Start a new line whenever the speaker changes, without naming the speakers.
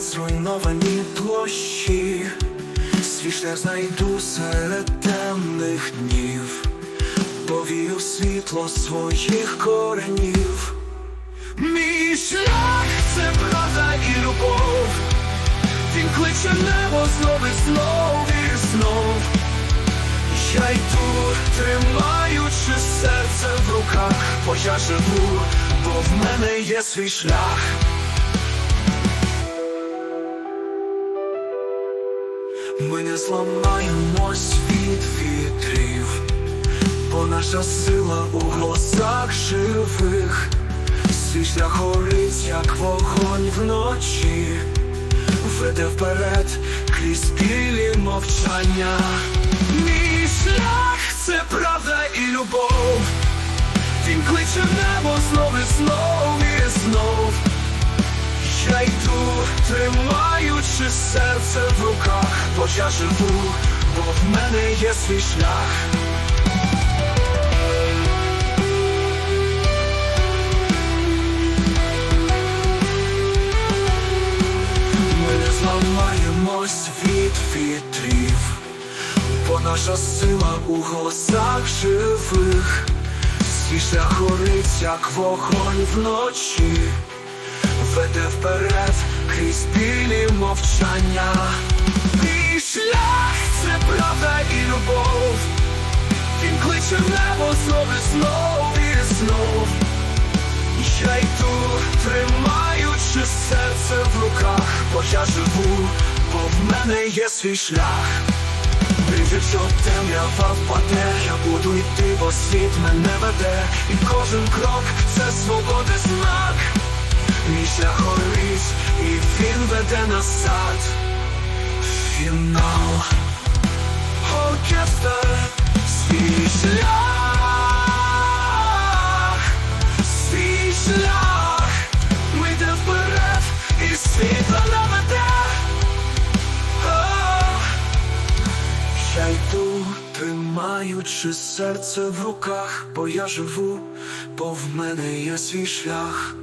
зруйновані площі, свій шлях знайду серед темних днів, повію світло своїх коренів. Мій шлях це правда і любов, він кличе небо знов і знов і знов. Я йду, тримаючи серце в руках, бо я живу, бо в мене є свій шлях. Ми не зламаємось від вітрів, бо наша сила у голосах живих, свій шлях горить, як вогонь вночі, веде вперед крізь білі мовчання. Мій шлях це правда і любов, він кличе небо знов і знов і знов. Я йду, тримаючи серце в руках, бо я живу, бо в мене є свій шлях. Ми не зламаємось від вітрів, бо наша сила у голосах живих, шлях горить, як вогонь вночі веде вперед крізь білі мовчання. Шлях це правда і любов. Він кличе небо знов і знов і знов. Я йду, тримаючи серце в руках, бо я живу, бо в мене є свій шлях. Вижив, що темрява впаде, я буду йти, бо світ мене веде, і кожен крок це свободи знак. Мій шлях горить, і він веде назад. Фінал оркестр, свій шлях, свій шлях, ми вперед, і світло не веде. О, Я йду, серце в руках, бо я живу, бо в мене є свій шлях.